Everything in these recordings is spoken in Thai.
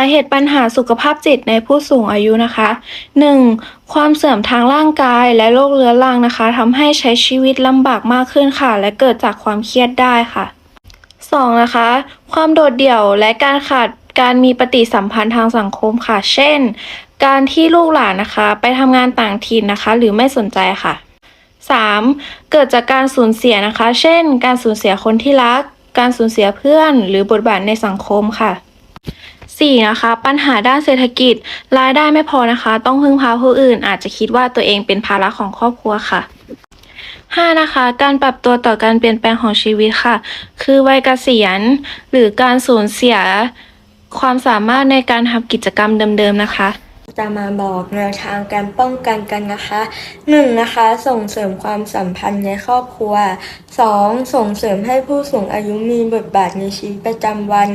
าเหตุปัญหาสุขภาพจิตในผู้สูงอายุนะคะ 1. ความเสื่อมทางร่างกายและโรคเรื้อรังนะคะทำให้ใช้ชีวิตลำบากมากขึ้นค่ะ และเกิดจากความเครียดได้ค่ะ 2. นะคะ ความโดดเดี่ยวและการขาดการมีปฏิสัมพันธ์ทางสังคมค่ะ เช่น การที่ลูกหลานนะคะ ไปทำงานต่างถิ่นนะคะ หรือไม่สนใจค่ะ 3. เกิดจากการสูญเสียนะคะ เช่น การสูญเสียคนที่รัก การสูญเสียเพื่อน หรือบทบาทในสังคมค่ะ 4. นะคะ ปัญหาด้านเศรษฐกิจ รายได้ไม่พอนะคะ ต้องพึ่งพาผู้อื่น อาจจะคิดว่าตัวเองเป็นภาระของครอบครัวค่ะ 5. นะคะ การปรับตัวต่อการเปลี่ยนแปลงของชีวิตค่ะ คือวัยเกษียณ หรือการสูญเสียความสามารถในการทำกิจกรรมเดิมๆนะคะ จะมาบอกแนวทางการป้องกันกันนะคะหนึ่งนะคะ ส่งเสริมความสัมพันธ์ในครอบครัวสองส่งเสริมให้ผู้สูงอายุมีบทบาทในชีวิตประจำวัน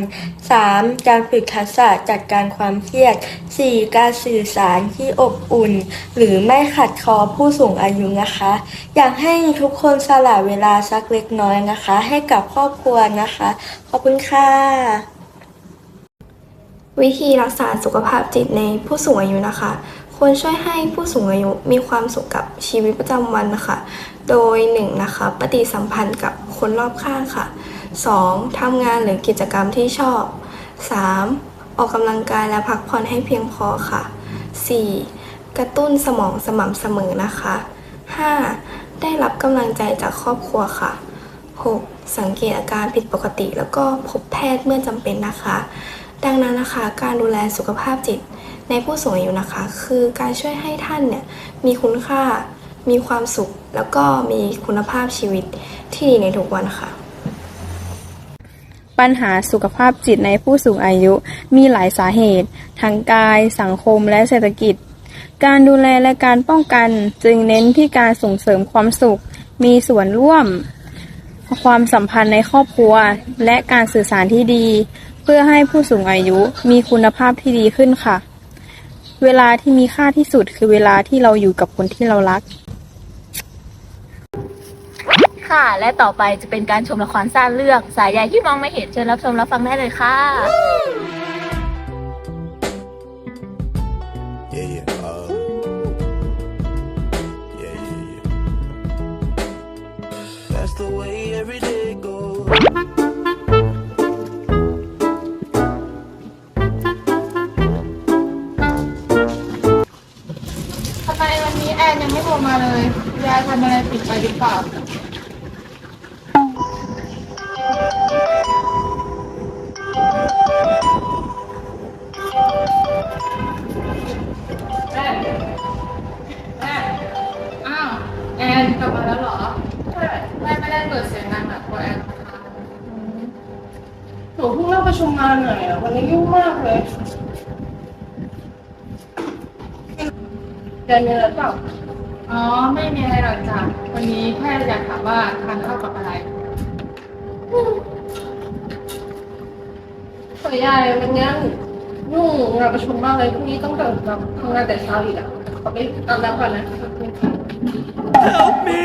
สามการฝึกทักษะจัดการความเครียดสี่การสื่อสารที่อบอุ่น หรือไม่ขัดคอผู้สูงอายุนะคะ อยากให้ทุกคนสละเวลาสักเล็กน้อยนะคะ ให้กับครอบครัวนะคะ ขอบคุณค่ะ วิธีรักษาสุขภาพจิตในผู้สูงอายุนะคะ ควรช่วยให้ผู้สูงอายุมีความสุขกับชีวิตประจำวันนะคะ โดย 1. นะคะ ปฏิสัมพันธ์กับคนรอบข้างค่ะ 2. ทำงานหรือกิจกรรมที่ชอบ 3. ออกกำลังกายและพักผ่อนให้เพียงพอค่ะ 4. กระตุ้นสมองสม่ำเสมอนะคะ 5. ได้รับกำลังใจจากครอบครัวค่ะ 6. สังเกตอาการผิดปกติแล้วก็พบแพทย์เมื่อจำเป็นนะคะ ดังนั้นนะคะ การดูแลสุขภาพจิตในผู้สูงอายุนะคะ คือการช่วยให้ท่านเนี่ยมีคุณค่า มีความสุข แล้วก็มีคุณภาพชีวิตที่ดีในทุกวันค่ะ ปัญหาสุขภาพจิตในผู้สูงอายุมีหลายสาเหตุทั้งกาย สังคมและเศรษฐกิจ การดูแลและการป้องกันจึงเน้นที่การส่งเสริมความสุข มีส่วนร่วม ความสัมพันธ์ในครอบครัว และการสื่อสารที่ดี เพื่อให้ผู้สูงอายุมีคุณภาพที่ดีขึ้นค่ะ เวลาที่มีค่าที่สุดคือเวลาที่เราอยู่กับคนที่เรารัก ค่ะ และต่อไปจะเป็นการชมละครสั้นเรื่อง สายใยที่มองไม่เห็นเชิญรับชมรับฟังได้เลยค่ะ อะไรผิดไปหรือเปล่าแอนแอนอ้าวแอนกลับมาแล้วเหรอใช่แม่ไม่ได้เปิดเสียงดังแบบกลัวแอนรำคาญหนูเพิ่งเลิกประชุมมาเหนื่อยอะวันนี้ยุ่งมากเลยเดินเงินหรือเปล่า อ๋อ ไม่มีอะไรหรอกจ้ะวันนี้แค่อยากถามว่าทานข้าวกับอะไรขอยายวันนี้ยุ่งงานประชุมมากเลยพรุ่งนี้ต้องตื่นแบบทำงานแต่เช้าอีกอะขอไปอาบน้ำก่อนนะขอบคุณค่ะ Help me!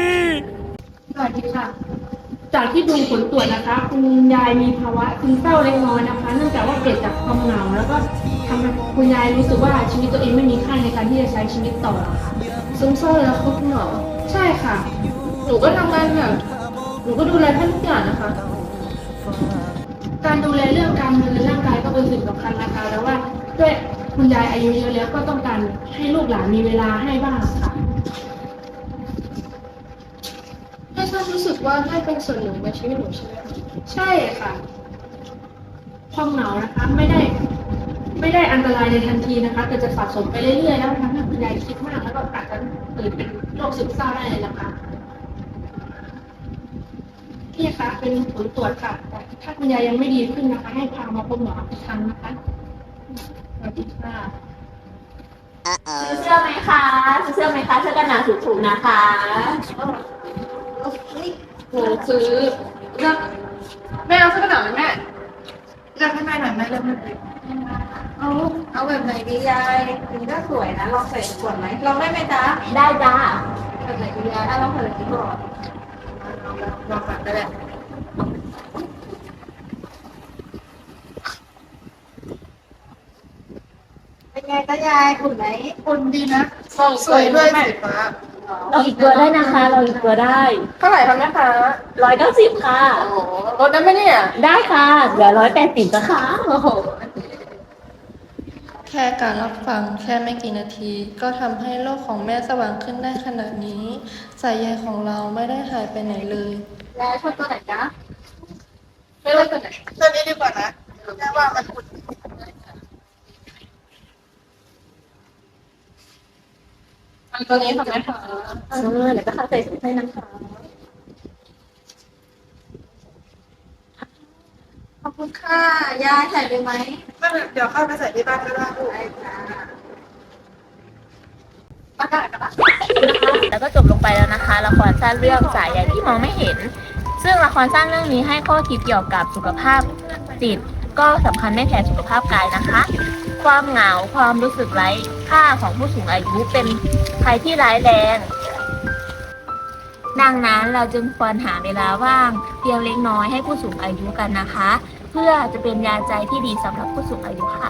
สวัสดีค่ะ จากที่ดูผลตรวจนะคะ คุณยายมีภาวะซึมเศร้าเล็กน้อยนะคะ เนื่องจากว่าเกิดจากความเหงาแล้วก็ทำให้คุณยายรู้สึกว่าชีวิตตัวเองไม่มีค่าในการที่จะใช้ชีวิตต่อค่ะ ซึมเศร้าแล้วครับคุณหมอใช่ค่ะ หนูก็ทำงานแบบหนูก็ดูแลท่านทุกอย่างนะคะ การดูแลเรื่องการเงินและร่างกายก็เป็นสิ่งสำคัญนะคะแล้วว่าด้วยคุณยายอายุเยอะแล้วก็ต้องการให้ลูกหลานมีเวลาให้บ้างค่ะ ให้ท่านรู้สึกว่าท่านเป็นส่วนหนึ่งในชีวิตหนูใช่ไหมคะใช่ค่ะ ความเหงานะคะ ไม่ได้ ไม่ได้อันตรายในทันทีนะคะแต่จะสะสมไปเรื่อยๆแล้วทำให้คุณยายคิดมาก แล้วก็อาจจะเกิดเป็นโรคซึมเศร้าได้เลยนะคะพี่คะเป็นผลตรวจค่ะแต่ถ้าคุณยายยังไม่ดีขึ้นนะคะ ให้พามาพบหมออีกครั้งนะคะสวัสดีค่ะซื้อเสื้อไหมคะซื้อเสื้อไหมคะเสื้อกันหนาวถูกๆนะคะหนูซื้อเลือกแม่เอาเสื้อกระหน่ำไหมแม่เลือกให้แม่หน่อยแม่เลือกให้หน่อย เอาเอาแบบไหนดียายถึงก็สวยนะลองใส่ขวดไหมลองได้ไหมจ๊ะได้จ้าแบบไหนดียายอะลองใส่ที่ก่อนลองลองก่อนก็ได้ตายายอุ่นไหมอุ่นดีนะสวยด้วยสีฟ้าเราอีกตัวได้นะคะ เราอีกตัวได้เท่าไหร่คะแม่ค้าร้อยเก้าสิบค่ะลดได้ไหมเนี่ย ได้ค่ะ เหลือร้อยแปดสิบนะคะโอ้โห แค่การรับฟังแค่ไม่กี่นาที ก็ทำให้โลกของแม่สว่างขึ้นได้ขนาดนี้ สายใยของเราไม่ได้หายไปไหนเลย แล้วชอบตัวไหนจ๊ะไม่เลือกตัวไหนตัวนี้ดีกว่านะแม่ว่ามันอุ่นอันตัวนี้ค่ะแม่ค้าเออเดี๋ยวก็เข้าใจสุดให้นะคะ ขอบคุณค่ะ ยายใส่ไปไหมไม่เป็นเดี๋ยวเข้าไปใส่ที่บ้านก็ได้ได้จ้าแล้วก็จบลงไปแล้วนะคะละครสั้นเรื่องสายใยที่มองไม่เห็น ซึ่งละครสั้นเรื่องนี้ให้ข้อคิดเกี่ยวกับสุขภาพจิต ก็สำคัญไม่แพ้สุขภาพกายนะคะ ความเหงาความรู้สึกไร้ค่าของผู้สูงอายุเป็นภัยที่ร้ายแรง ดังนั้นเราจึงควรหาเวลาว่างเพียงเล็กน้อยให้ผู้สูงอายุกันนะคะ เพื่อจะเป็นยาใจที่ดีสำหรับผู้สูงอายุค่ะ